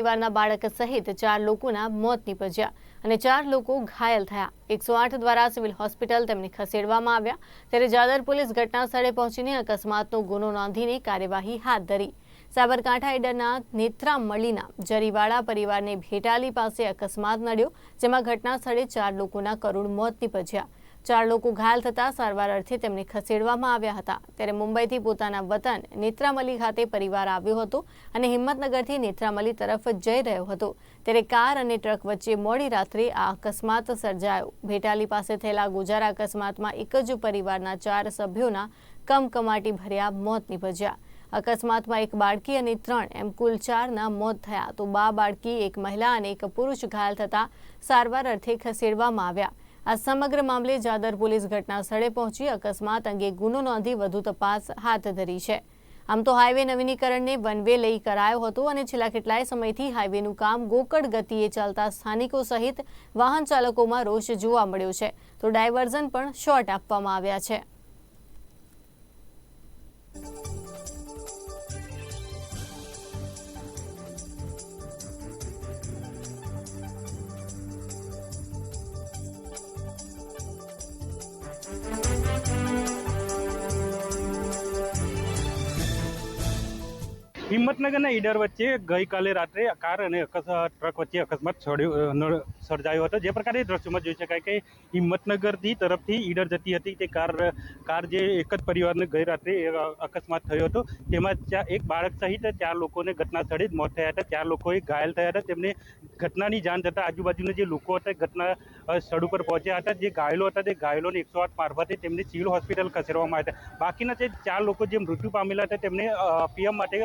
પરિવારના બાળક સહિત ચાર લોકોના મોત નીપજ્યા અને ચાર લોકો ઘાયલ થયા. એકસો આઠ દ્વારા સિવિલ હોસ્પિટલ તેમને ખસેડવામાં આવ્યા. ત્યારે જાદર પોલીસ ઘટના સ્થળે પહોંચીને અકસ્માતનો ગુનો નોંધીને કાર્યવાહી હાથ ધરી. સાબરકાંઠા ઈડરના નેત્રામળીના જરીવાડા પરિવારને ભેટાલી પાસે અકસ્માત નડ્યો, જેમાં ઘટના સ્થળે ચાર લોકોના કરુણ મોત નીપજ્યા. ચાર લોકો ઘાયલ થતા સારવાર અર્થે તેમને ખસેડવામાં આવ્યા હતા. ત્યારે મુંબઈથી પોતાના વતન નેત્રામલી ખાતે પરિવાર આવ્યો હતો અને હિંમતનગરથી નેત્રામલી તરફ જઈ રહ્યો હતો. ત્યારે કાર અને ટ્રક વચ્ચે મોડી રાત્રે આ અકસ્માત સર્જાયો. ભેટાલી પાસે થયેલા ગોજારા અકસ્માતમાં એક જ પરિવારના ચાર સભ્યોના કમકમાટી ભર્યા, મોત નિપજ્યા. અકસ્માતમાં એક બાળકી અને ત્રણ, એમ કુલ ચારના મોત થયા. તો બા બાળકી, એક મહિલા અને એક પુરુષ ઘાયલ થતા સારવાર અર્થે ખસેડવામાં આવ્યા. આ સમગ્ર મામલે જાદર પોલીસ ઘટના સ્થળે પહોંચી અકસ્માત અંગે ગુનો નોંધી વધુ તપાસ હાથ ધરી છે. આમ તો હાઈવે નવીનીકરણને વન વે લઈ કરાયો હતો અને છેલ્લા કેટલાય સમયથી હાઈવેનું કામ ગોકળ ગતિએ ચાલતા સ્થાનિકો સહિત વાહન ચાલકોમાં રોષ જોવા મળ્યો છે. તો ડાયવર્ઝન પણ શોર્ટ આપવામાં આવ્યા છે. હિંમતનગરના ઈડર વચ્ચે ગઈકાલે રાત્રે કાર અને ટ્રક વચ્ચે અકસ્માત સર્જાયો હતો. જે પ્રકારે દ્રશ્યમાં જોઈ શકાય કે હિંમતનગરથી તરફથી ઈડર જતી હતી. તે કાર કાર જે એક જ પરિવારને ગઈ રાત્રે અકસ્માત થયો હતો. તેમાં એક બાળક સહિત ચાર લોકોને ઘટના સ્થળે જ મોત થયા હતા. ચાર લોકોએ ઘાયલ થયા હતા. તેમને ઘટનાની જાણ થતાં આજુબાજુના જે લોકો હતા ઘટના સ્થળ ઉપર પહોંચ્યા હતા. જે ઘાયલો હતા તે ઘાયલોને એકસો આઠ મારફતે તેમને સિવિલ હોસ્પિટલ ખસેડવામાં આવ્યા હતા. બાકીના જે ચાર લોકો જે મૃત્યુ પામેલા હતા તેમને પીએમ માટે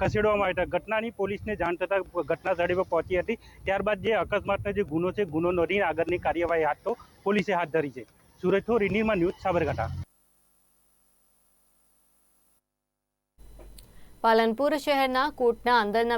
ખસેડવામાં આવ્યા હતા. ઘટનાની પોલીસને જાણ થતાં ઘટના સ્થળે પર પહોંચી હતી. ત્યારબાદ જે અકસ્માતનો જે ગુનો છે, ગુનો નોંધીને આગળની કાર્યવાહી હાથ તો પોલીસે હાથ ધરી છે. સુરત થો રિનિમા ન્યૂઝ સાબરકાંઠા. પાલનપુર શહેરના કોટના અંદરના